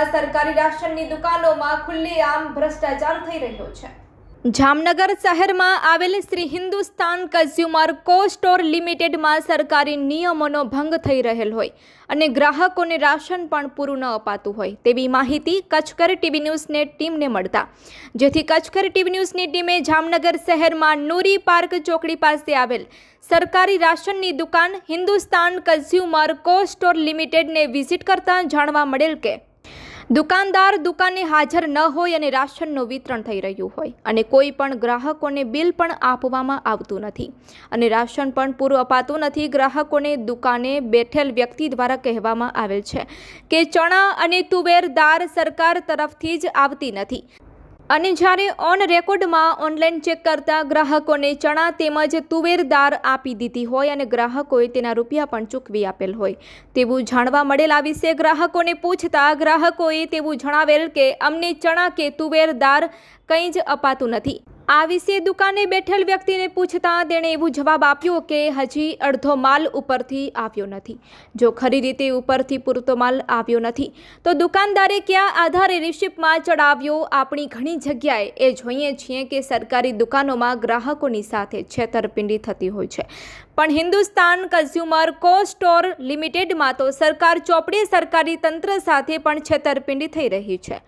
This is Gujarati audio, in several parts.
વિસ્તારમાં સરકારી રાશનની દુકાનોમાં ખુલ્લેઆમ ભ્રષ્ટાચાર થઈ રહ્યો છે. જામનગર શહેરમાં આવેલ Shri Hindustan consumer co store લિમિટેડમાં સરકારી નિયમોનો ભંગ થઈ રહેલ હોય અને ગ્રાહકોને રાશન પણ પૂરું ન અપાતું હોય તેવી માહિતી કચ્છકર ટીવી ન્યૂઝને ટીમને મળતા. જેથી કચ્છકર ટીવી ન્યૂઝની ટીમે જામનગર શહેરમાં નૂરી પાર્ક ચોકડી પાસે આવેલ સરકારી રાશનની દુકાન હિન્દુસ્તાન કન્ઝ્યુમર કો સ્ટોર લિમિટેડને વિઝિટ કરતા જાણવા મળેલ કે દુકાનદાર દુકાને હાજર ન હોય અને રાશનનું વિતરણ થઈ રહ્યું હોય. અને કોઈ પણ ગ્રાહકોને બિલ પણ આપવામાં આવતું નથી. અને રાશન પણ પૂરું અપાતું નથી. ગ્રાહકોને દુકાને બેઠેલ વ્યક્તિ દ્વારા કહેવામાં આવેલ છે કે ચણા અને તુવેર દાળ સરકાર તરફથી જ આવતી નથી. અને જ્યારે ઓન રેકોર્ડમાં ઓનલાઈન ચેક કરતા ગ્રાહકોને ચણા તેમજ તુવેર દાળ આપી દીધી હોય અને ગ્રાહકોએ તેના રૂપિયા પણ ચૂકવી આપેલ હોય, તેવું જાણવા મળેલ આ વિશે ગ્રાહકોને પૂછતા ગ્રાહકોએ તેવું જણાવેલ કે અમને ચણા કે તુવેર દાળ કંઈ જ અપાતું નથી. આ વિશે દુકાને બેઠેલ વ્યક્તિને પૂછતા તેણે એવું જવાબ આપ્યો કે હજી અડધો માલ ઉપરથી આવ્યો નથી. જો ખરી રીતે ઉપરથી પૂરતો માલ આવ્યો નથી, તો દુકાનદારે ક્યાં આધારે રિસિપ્ટમાં ચડાવ્યો? આપણી ઘણી જગ્યાએ એ જોઈએ છીએ કે સરકારી દુકાનોમાં ગ્રાહકોની સાથે છેતરપિંડી થતી હોય છે. પણ હિન્દુસ્તાન કન્ઝ્યુમર કો સ્ટોર લિમિટેડમાં તો સરકાર ચોપડે સરકારી તંત્ર સાથે પણ છેતરપિંડી થઈ રહી છે.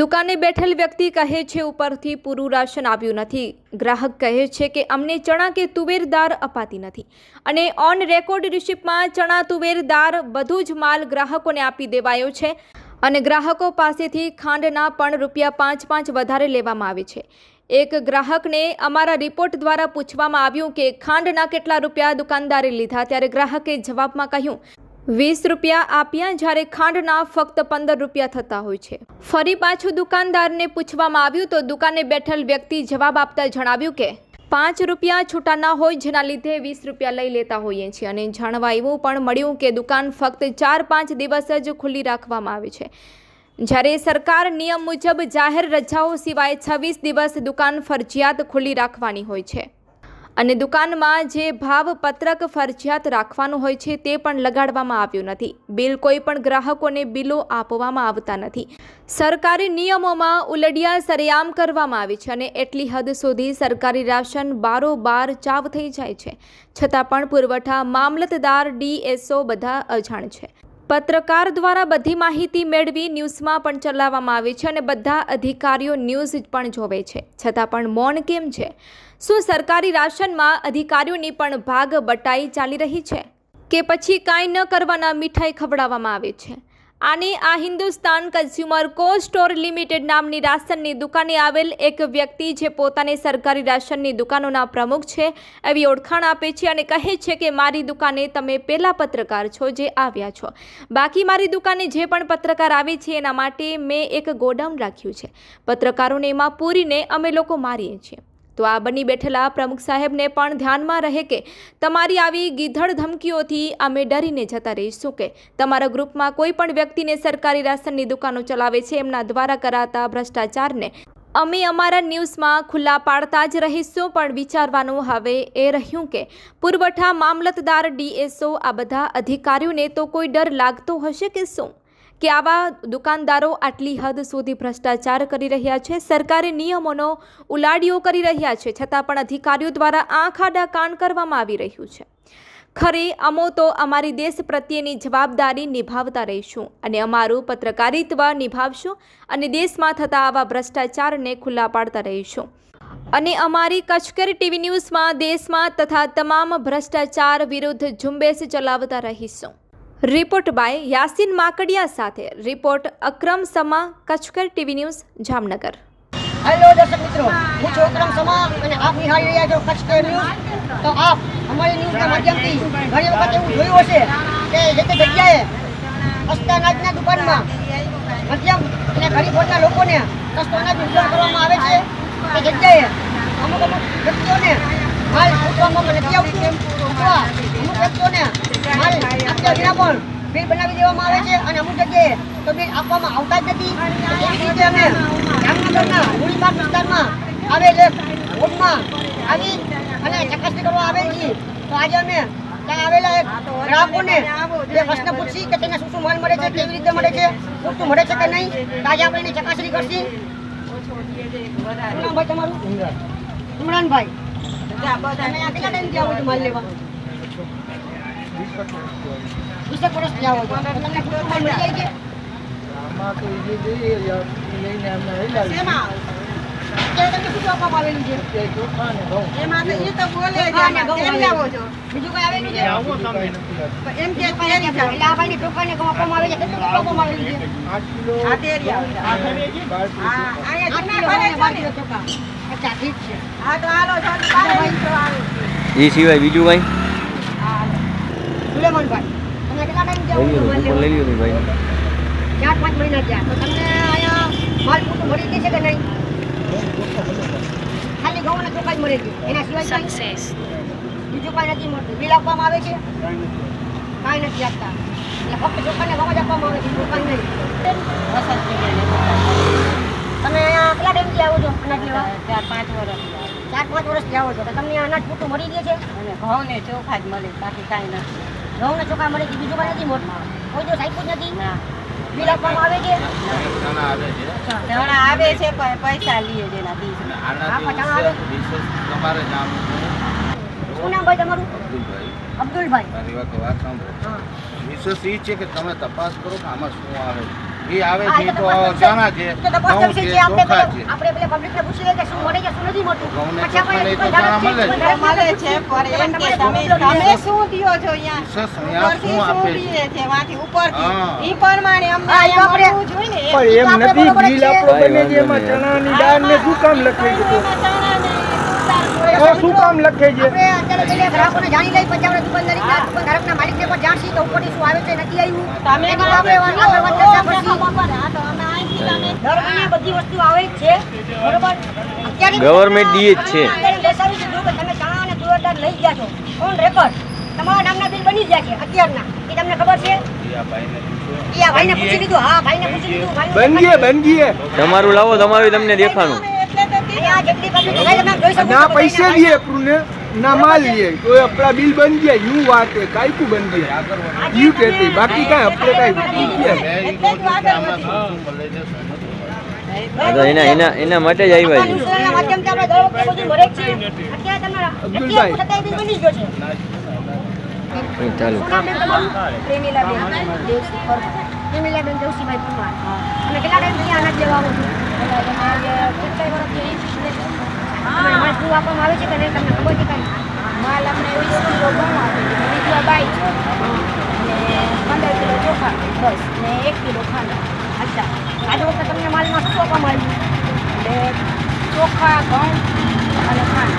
દુકાને બેઠેલ વ્યક્તિ કહે છે, ઉપરથી પૂરું રાશન આવ્યું નથી. ગ્રાહક કહે છે કે, અમને ચણા કે તુવેર દાળ અપાતી નથી. અને ઓન રેકોર્ડ રિસિપ્ટમાં ચણા, તુવેર દાળ બધું જ માલ ગ્રાહકોને આપી દેવાયો છે અને ગ્રાહકો પાસેથી ખાંડના પણ રૂપિયા પાંચ પાંચ વધારે લેવામાં આવે છે. એક ગ્રાહકને અમારા રિપોર્ટ દ્વારા પૂછવામાં આવ્યું કે, ખાંડના કેટલા રૂપિયા દુકાનદારે લીધા? ત્યારે ગ્રાહકે જવાબમાં કહ્યું વીસ રૂપિયા આપ્યા જ્યારે ખાંડના ફક્ત પંદર રૂપિયા થતા હોય છે. ફરી પાછું દુકાનદારને પૂછવામાં આવ્યું તો દુકાને બેઠેલ વ્યક્તિ જવાબ આપતા જણાવ્યું કે, પાંચ રૂપિયા છૂટા ના હોય જેના લીધે વીસ રૂપિયા લઈ લેતા હોઈએ છીએ અને જાણવા એવું પણ મળ્યું કે દુકાન ફક્ત ચાર પાંચ દિવસ જ ખુલ્લી રાખવામાં આવે છે. જ્યારે સરકાર નિયમ મુજબ જાહેર રજાઓ સિવાય છવ્વીસ દિવસ દુકાન ફરજિયાત ખુલ્લી રાખવાની હોય છે. અને દુકાનમાં જે ભાવ પત્રક ફરજિયાત રાખવાનું હોય છે તે પણ લગાડવામાં આવ્યું નથી. બિલ કોઈ પણ ગ્રાહકોને બિલો આપવામાં આવતા નથી. સરકારી નિયમોમાં ઉલડિયા સરેઆમ કરવામાં આવે છે અને એટલી હદ સુધી સરકારી રાશન બારોબાર ચાવ થઈ જાય છે. છતાં પણ પુરવઠા મામલતદાર, ડીએસઓ બધા અજાણ છે. પત્રકાર દ્વારા બધી માહિતી મેળવી ન્યૂઝમાં પણ ચલાવવામાં આવે છે અને બધા અધિકારીઓ ન્યૂઝ પણ જોવે છે. છતાં પણ મૌન કેમ છે? શું સરકારી રાશનમાં અધિકારીઓની પણ ભાગ બટાઈ ચાલી રહી છે? કે પછી કાંઈ ન કરવાના મીઠાઈ ખવડાવવામાં આવે છે? આને આ Hindustan consumer co store limited નામની રાશનની દુકાને આવેલ એક વ્યક્તિ જે પોતાને સરકારી રાશનની દુકાનોના પ્રમુખ છે, એવી ઓળખાણ આપે છે અને કહે છે કે મારી દુકાને તમે પહેલા પત્રકાર છો જે આવ્યા છો. બાકી મારી દુકાને જે પણ પત્રકાર આવે છે, એના માટે મેં એક ગોડાઉન રાખ્યું છે. પત્રકારોને એમાં પૂરીને અમે લોકો મારીએ છીએ. તો આ બની બેઠેલા પ્રમુખ સાહેબને પણ ધ્યાનમાં રહે કે તમારી આવી ગીધડ ધમકીઓથી અમે ડરીને જતા રહીશું કે તમારા ગ્રુપમાં કોઈ પણ વ્યક્તિને સરકારી રાશનની દુકાનો ચલાવે છે એમના દ્વારા કરાતા ભ્રષ્ટાચારને અમે અમારા ન્યૂઝમાં ખુલ્લા પાડતા જ રહીશું, પણ વિચારવાનું હવે એ રહ્યું કે પુરવઠા મામલતદાર ડીએસઓ આ બધા અધિકારીઓને તો કોઈ ડર લાગતો હશે કે શું? કે આવા દુકાનદારો આટલી હદ સુધી ભ્રષ્ટાચાર કરી રહ્યા છે? સરકારી નિયમોનો ઉલાડીઓ કરી રહ્યા છે, છતાં પણ અધિકારીઓ દ્વારા આંખ આડા કાન કરવામાં આવી રહ્યું છે. ખરે અમો તો અમારી દેશ પ્રત્યેની જવાબદારી નિભાવતા રહીશું અને અમારું પત્રકારિત્વ નિભાવશું અને દેશમાં થતા આવા ભ્રષ્ટાચારને ખુલ્લા પાડતા રહીશું. અને અમારી કચકર ટીવી ન્યૂઝમાં દેશમાં તથા તમામ ભ્રષ્ટાચાર વિરુદ્ધ ઝુંબેશ ચલાવતા રહીશું. રિપોર્ટ બાય યાસીન માકડિયા સાથે. Report Akram Sama, Kutchkar TV news, Jamnagar. Hello દર્શક મિત્રો, હું છું અક્રમ સમા અને આપ નિહાળી રહ્યા છો કચ્છકર ન્યૂઝ. તો આપ અમારી ન્યૂઝના માધ્યમથી ઘણી વખત એવું જોયું હશે કે જે તે જગ્યાએ સસ્તા અનાજના દુકાનમાં મધ્યમ અને ગરીબ વર્ગના લોકોને સસ્તો અનાજ કરવામાં આવે છે. તે જગ્યાએ અમુક અમુક વ્યક્તિઓને માલ મને નથી આવતું અથવા અમુક વ્યક્તિઓને માલ આપ્યા વિના પણ બિલ બનાવી દેવામાં આવે છે અને અમુક જગ્યાએ તો બિલ આપવામાં આવતા જ નથી. રીતે અમે જામનગરના વિસ્તારમાં આવેલ એક આવી અને ચકાસણી કરવા આવેલ છીએ. તો આજે અમે ત્યાં આવેલા એક ગ્રાહકોને જે પ્રશ્ન પૂછશી કે તેને શું શું માલ મળે છે કેવી રીતે મળે છે પૂરતું મળે છે કે નહીં? આજે આપણે એની ચકાસણી કરશી. તમારું? ઇમરાનભાઈ કેટલા ટાઈમથી આવો છો માલ લેવા? વીસેક વર્ષથી આવો આમાં તો તમને પૂરતું માલ મળી જાય છે અત્યારે તમને શું આપવામાં આવેલું છે એમાં તો ઈ તો બોલે જ ચોખા અને આમાં. ઘઉં કેમ આવેલું લાવો છે. છો? બીજું કઈ આવેલું છે એમ કે એટલે આ ભાઈને ચોખા આપવામાં આવે છે કેટલું આપવામાં આવેલું છે આ તેરી આવે. અહીંયા આઠ ભરે છે બાર ને. કિલો ચોખા અચ્છા ઠીક છે હા, તો હાલો, ચાલો એ સિવાય બીજું કઈ સુલેમાનભાઈ તમે કેટલા ટાઈમ લઈ લ્યો ભાઈ ચાર પાંચ મહિના થયા તો તમને અહીંયા માલ પૂરતું મળી ગઈ છે કે નહીં ખાલી ઘઉં અને ચોખા જ મળે છે. એના સિવાય? બીજું કાંઈ નથી મળતું. બિલ આપવામાં આવે છે? કાંઈ નથી આપતા. એટલે ફક્ત ચોખા ઘઉં જ આપવામાં આવે છે. બીજું નહીં. તમે અહીંયા કેટલા ટાઈમથી આવો છો? અનાજ લેવા? ચાર પાંચ વર્ષ ચાર પાંચ વર્ષથી આવો છો. તો તમને અનાજ પૂરતું મળી ગયું છે? અને ઘઉં ને ચોખા જ મળે બાકી કાંઈ નથી. ઘઉં ને ચોખા મળે છે. બીજું કાંઈ નથી મળતું. કોઈ દિવસ આપ્યું જ નથી? ના. આપવામાં આવે છે? ધણા આવે છે. પૈસા લઈએ છે એના તમારે શું? નામ ભાઈ તમારું? અબ્દુલભાઈ. મારી વાત સાંભળો. વિશેષ એ છે કે તમે તપાસ કરો કે આમાં શું આવે છે. એ આવે છે તો તો જાણા છે તો ઘઉં છે છે. ચોખા છે. આપણે પેલા પબ્લિકને પૂછી કે શું મળે છે શું નથી મળતું? ઘઉં ને પછી આપણે ચોખા ને એ તો દુકાનદાર જાણા મળે છે. મળે છે પણ એમ કે તમે તમે શું દ્યો છો અહીંયા? વિશેષ અહીંયા શું આપે છે? દીએ ઉપરથી. ઈ પ્રમાણે અમને હા, એ અહીંયા આપણે- જોઈએ ને. પણ એમ નથી બિલ આપણો બને છે એમાં ચણાની દાળ ને શું કામ લખે છે તો? એમાં ચણા ને તો શું કામ લખે છે? આપણે અત્યારે ગ્રાહકોને જાણી લઈ પછી આપણે દુકાનદારી દુકાનધારકના માલિકને પણ જાણશી કે ઉપરથી શું આવે છે નથી આવ્યું. તમે આપણે વાત- આગળ વાત ચર્ચા કરશી. હા, તો અમે અહીંથી તમે દર મહિને બધી વસ્તુ આવે જ છે બરોબર? અત્યારે Government દીએ જ છે. તમે ચણા અને તુવેર દાળ લઈ ગયા છો. ઓન રેકોર્ડ તમારા નામના બિલ બની ગયા છે અત્યારના. એ તમને ખબર છે? તમારું લાવો તમારું તમને છો ના પૈસે દઈએ ના માલ લઈએ તો આપણા બિલ બંધ ગયા હું વાત હે બંધ જાય આગળ યુ કહેતી બાકી કાંઈ આપણે કાંઈ તો એના એના એના માટે જ આવ્યા છે. ચાલુ. માલ આવે છે કે નહીં તમને ખબર છે કાંઈ? માલ અમને વીસ કિલો ઘઉં આપે છે, બીજો બાઈ છે. પંદર કિલો ચોખા. બસ. ને એક કિલો ખાંડ. અચ્છા. આજે વખતે તમને માલમાં શું આપવામાં આવ્યું એટલે ચોખા ઘઉં અને ખાંડ.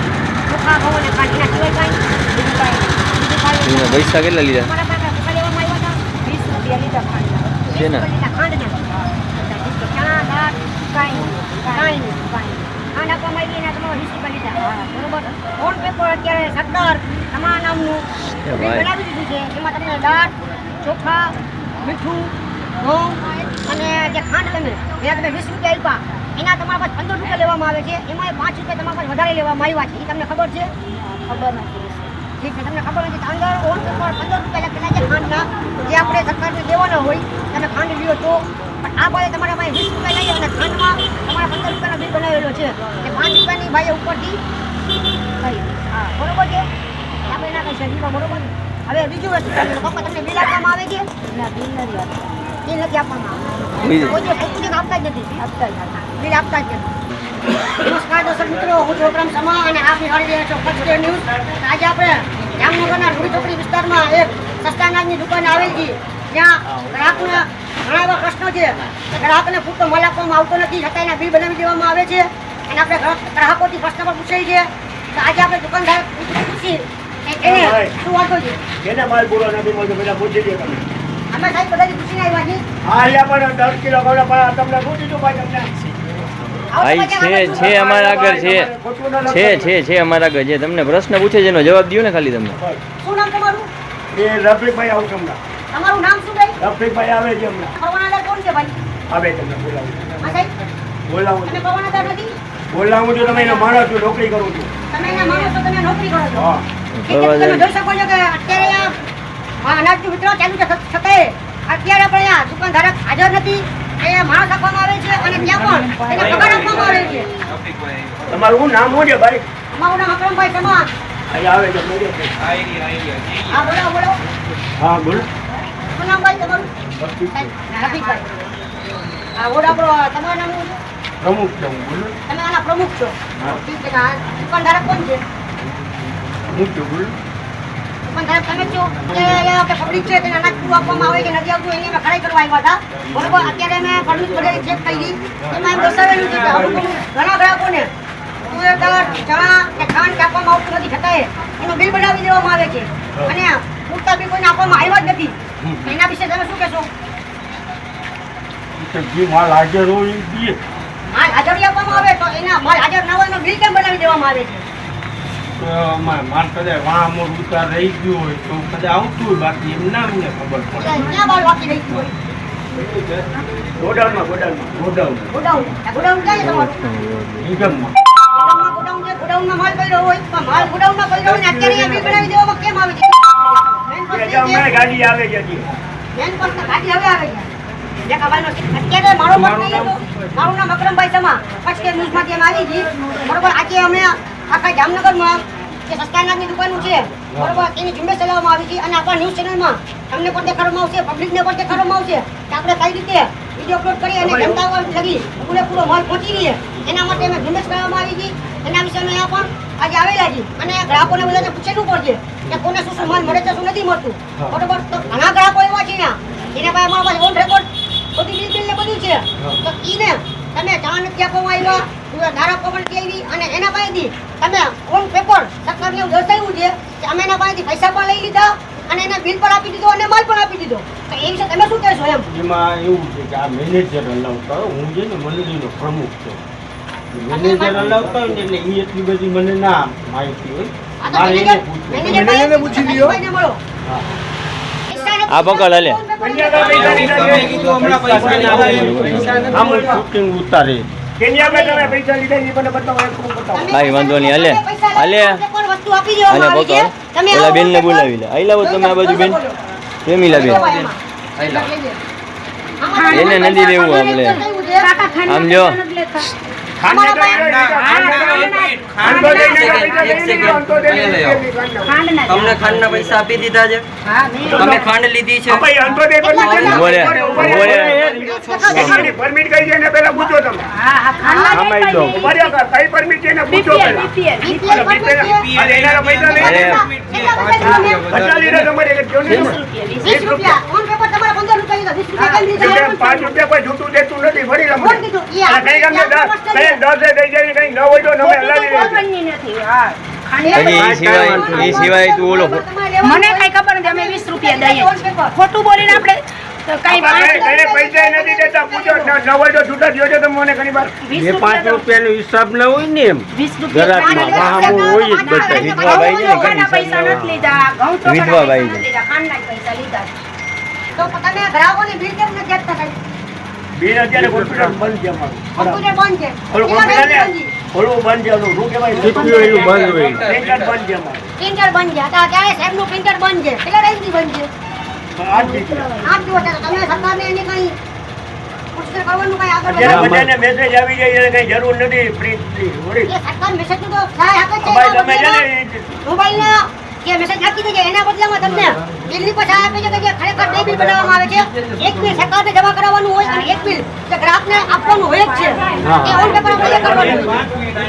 ચોખા ઘઉં અને ખાંડ. એના સિવાય કાંઈ? બીજું કાંઈ બીજું પૈસા કેટલા લીધા? તમારા પાસે ચોખા લેવામાં આવ્યા હતા? વીસ રૂપિયા લીધા ખાંડના શેના? ખાંડના? ચણા દાળ કાંઈ નહીં, કાંઈ કાંઈ નહીં. નહીં, કાંઈ નહીં. ખાંડ આપવામાં આવી એના તમારા વીસ રૂપિયા લીધા. બરોબર. ફોન પે પર અત્યારે સરકાર તમારા નામનું. બનાવી દીધું છે. એમાં તમને દાળ ચોખા મીઠું ઘઉં અને જે ખાંડ તમે એના તમે વીસ રૂપિયા આપ્યા. એના તમારા પાસે પંદર રૂપિયા લેવામાં આવે છે. એમાં પાંચ રૂપિયા તમારા પાસે વધારે લેવામાં આવ્યા છે. એ તમને ખબર છે? ખબર નથી ઠીક છે તમને ખબર નથી? અંદર ઓન પેપર પંદર રૂપિયા લખેલા છે ખાંડના જે આપણે સરકારને દેવાના હોય તમે ખાંડ લ્યો તો. પણ આ ભાઈ તમારા પાસે વીસ રૂપિયા લઈએ અને ખાંડમાં તમારા પંદર રૂપિયાનો બિલ બનાવેલો છે. એ પાંચ રૂપિયાની ભાઈ ઉપરથી હા બરોબર છે? આપણે ના કહી શકીએ બરોબર હવે બીજું વસ્તુ પપ્પા તમને બિલ આપવામાં આવે છે? ના બિલ નથી આપતા. બિલ નથી આપવામાં આપતા જ નથી આપતા જ બિલ આપતા જ નથી નમસ્કાર દર્શક મિત્રો હું છોકરામ સમા અને આપ નિહાળી રહ્યા છો ફર્સ્ટ ડે ન્યૂઝ આજે આપણે જામનગરના રૂડી ચોકડી વિસ્તારમાં એક સસ્તા અનાજની દુકાન આવેલ છે જ્યાં ગ્રાહકના ઘણા એવા પ્રશ્નો છે ગ્રાહકને પૂરતો માલ આપવામાં આવતો નથી છતાં એના બિલ બનાવી દેવામાં આવે છે અને આપણે ગ્રાહકોથી પ્રશ્ન પણ પૂછાય છે તો આજે આપણે દુકાનદાર પૂછી એને શું વાંધો છે એને માલ પૂરો નથી મળતો પેલા પૂછી દે તમે સાહેબ પૂછીને આવ્યા હા અહીંયા પણ દસ કિલો ગવડા પણ તમને ભાઈ તમને? આવો પછી છે છે અમારા આગળ છે. છે છે છે અમારા આગળ છે તમને પ્રશ્ન પૂછે છે એનો જવાબ દો ને ખાલી તમને. શું નામ તમારું? એ રફીકભાઈ આવશે હમણાં. તમારું નામ શું ભાઈ? રફીકભાઈ આવે છે હમણાં. પરવાનાદાર કોણ છે ભાઈ? આવે તમને બોલાવું હા સાહેબ. બોલાવું તમે છું. નથી? બોલાવું છું તમે એનો માણસ છું નોકરી કરું છું. તમે એના માણસ છો તમે નોકરી કરો છો. હા. તમે જોઈ શકો છો કે અત્યારે અનાજનું વિતરણ ચાલુ છે છતાંય અત્યારે પણ અહીંયા દુકાનધારક હાજર નથી. એ માણસ આપવામાં આવે છે અને ત્યાં પણ એને પગાર આપવામાં આવે છે. તમારું શું નામ શું છે ભાઈ? અમારું નામ અકરમભાઈ અહીંયા આવે છે હા બોલો બોલો. હા બોલો. શું નામ ભાઈ તમારું? રફીકભાઈ. હા બોલો આપણો તમારું નામ શું પ્રમુખ છો બોલો. તમે આના પ્રમુખ છો. ઠીક છે દુકાનધારક કોણ છે? હું છું બોલો. દુકાનધારક તમે જ છો કે પબ્લિક છે તેને અનાજ પૂરું આપવામાં આવે કે નથી આવતું એની ખરાઈ કરવા આવ્યા હતા. બરોબર અત્યારે મેં પરમિટ વગેરે ચેક કરી. એમાં એમ દર્શાવેલું છે કે અમુક અમુક ઘણા ગ્રાહકોને તુવેર ચણા કે ખાંડ કે આપવામાં આવતું નથી છતાંય એનું બિલ બનાવી દેવામાં આવે છે. અને પૂરતા બી કોઈને આપવામાં આવ્યા જ નથી. એના વિશે તમે શું કહેશો? જે માલ હાજર હોય માલ હાજરી આપવામાં આવે તો એના માલ હાજર ના હોય બિલ કેમ બનાવી દેવામાં આવે છે? માલ કદાચ વાં અમુક ઉતાર રહી ગયું હોય તો કદાચ આવતું હોય બાકી એમ ના મને ખબર પડે. ગોડાઉનમાં ગોડાઉનમાં. ગોડાઉન ગોડાઉન ગોડાઉન ક્યાં તમારું? નિગમમાં. ગોડાઉનમાં માલ પડ્યો હોય? તો માલ ગોડાઉનમાં પડ્યો હોય અત્યારે અહીંયા દેવામાં કેમ આવે છે? ગાડી આવે છે મેન પ્રશ્ન ગાડી હવે આવે છે. અત્યારે મારો મત નહીં મારું નામ અકરમભાઈ સમા. કચ્છ કે ન્યૂઝમાંથી એમ આવી ગઈ બરોબર આજે અમે આખા જામનગરમાં જે સસ્તા અનાજની દુકાનો છે. બરોબર? એની ઝુંબેશ ચલાવવામાં આવી છે અને આપણા ન્યૂઝ ચેનલમાં તમને પણ દેખાડવામાં આવશે પબ્લિકને પણ દેખાડવામાં આવશે કે આપણે કઈ રીતે વીડિયો અપલોડ કરી અને જનતા લગી પૂરેપૂરો માલ પહોંચી રહીએ. એના માટે અમે ઝુંબેશ કરવામાં આવી છે. એના વિશે અમે પણ આજે આવેલા છીએ. અને ગ્રાહકોને બધાને પૂછેલું પડશે કે કોને શું શું માલ મળે છે શું નથી મળતું. બરોબર? તો ઘણા ગ્રાહકો એવા છે એના પાસે અમારા પાસે ઓન રેકોર્ડ બધી બિલ બિલ ને બધું છે. તો ઈને તમે ચા નથી આપવામાં આવ્યા. તુવેર દાળ આપવામાં નથી અને એના પાસેથી તમે ઓન પેપર સરકારને એવું દર્શાવ્યું છે કે અમે એના પાસેથી પૈસા પણ લઈ લીધા અને એને બિલ પણ આપી દીધો અને માલ પણ આપી દીધો. તો એ વિશે તમે શું કહેશો એમ? એમાં એવું છે કે આ મેનેજર અલાઉ કરો. હું છે ને મંડળીનો પ્રમુખ છું. મેનેજર અલાઉ કરો ને એટલે એ એટલી બધી મને ના માહિતી હોય. મારે એને પૂછવું. મેનેજર મેનેજરને પૂછી લ્યો. હા. આ પકડ હાલે. આમ ઉતારે તમે વાંધો નહીં, હલે. હાલે. છે. પકડ. આવો બેનને બોલાવી લે. આઈ લાવો તમે આ બાજુ બેન. પ્રેમીલા બેન એને નથી દેવું આપણે આમ જો. તમને ખાંડના પૈસા આપી દીધા છે તમે ખાંડ લીધી છે પરમિટ કઈ છે પેલા પૂછો તમે કઈ પરમિટ છે ને પૂછો પચાસ રૂપિયા તમારે પંદર પાંચ રૂપિયા કોઈ જૂઠું દેતું નથી ફરી રમો કોણ કીધું? ગમે દસ. દઈ જાય કઈ ન હોય તો તમે હલાવી દેજો હજી એ સિવાય એ સિવાય તું ઓલો મને કઈ ખબર નથી અમે વીસ રૂપિયા દઈએ. ખોટું બોલીને આપણે તો કઈ કઈ કઈ પૈસા નથી દેતા પૂછો ન ન હોય તો છૂટા દ્યો છો તમે મને ઘણી વાર વીસ રૂપિયા રૂપિયાનો હિસાબ ના હોય ને એમ. વીસ રૂપિયા ઘરાકમાં હોય જ બધા. વિધવા બાઈ છે ને, ઘઉં ચોખાના પૈસા નથી લીધા. ઘઉં ચોખાના વિધવા બાઈ પૈસા છે. નથી લીધા. ખાંડના જ પૈસા લીધા. તો તમે ગ્રાહકોને બિલ કેમ નથી આપતા અત્યારે કોમ્પ્યુટર બંધ છે અમારું. કોમ્પ્યુટર બંધ છે. ઓલું કેટલા કોમ્પ્યુટર ટાઈમથી ને બંધ છે? ઓલું બંધ છે ઓલું શું કહેવાય? પ્રિન્ટર બંધ છે અમારું. પ્રિન્ટર બંધ છે. અત્યારે ક્યારે સાહેબનું પ્રિન્ટર બંધ છે. કેટલા ટાઈમથી બંધ છે? આજ દીધી. આઠ દિવસ. તમે સરકારને એની કઈ પૂછપરછ કરવાનું કઈ આગળ અત્યારે વધારો? બધાને મેસેજ આવી જાય એને કઈ જરૂર નથી. સરકાર તો સહાય આપે છે ને જે મેસેજ નાખી દેજે એના બદલામાં તમને બિલની સહાય આપે છે કે જે ખરેખર બે બિલ બનાવવામાં આવે છે એક બિલ સરકારને જમા કરાવવાનું હોય અને એક બિલ જે ગ્રાહકને આપવાનું હોય જ છે એ ઓન પેપર આપણે કરવાનું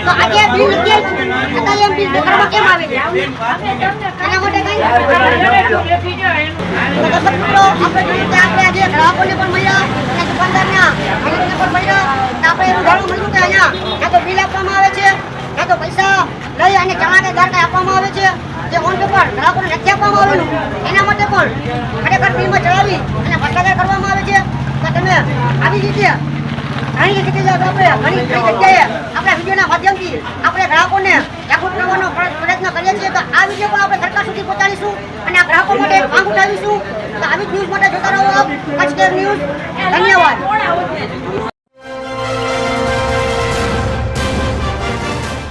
તો આજે બિલ નથી આવ્યું, એમ બિલ દેખાડવામાં કેમ આવે છે? એના માટે કઈ આપણે જોયું કે આપણે આજે ગ્રાહકોને પણ મળ્યા કે દુકાનદારના માલિકને પણ મળ્યા આપણે એવું જાણવા મળ્યું કે અહીંયા કાં તો બિલ આપવામાં આવે છે કાં તો પૈસા લઈ અને કે દાળ કાંઈ આપવામાં આવે આવેલું એના માટે પણ ખરેખર બિલમાં ચડાવી અને ભ્રષ્ટાચાર કરવામાં આવે છે. તો તમે આવી રીતે ઘણી જગ્યાએ આપણે, ઘણી ઘણી જગ્યાએ આપણા વિડીયોના માધ્યમથી આપણે ગ્રાહકોને જાગૃત કરવાનો પ્ર- પ્રયત્ન કરીએ છીએ. તો આ વીડિયો પણ આપણે સરકાર સુધી પહોંચાડીશું અને આ ગ્રાહકો માટે માંગ ઉઠાવીશું. તો આવી જ ન્યૂઝ માટે જોતા રહો કચ્છ ન્યૂઝ ધન્યવાદ.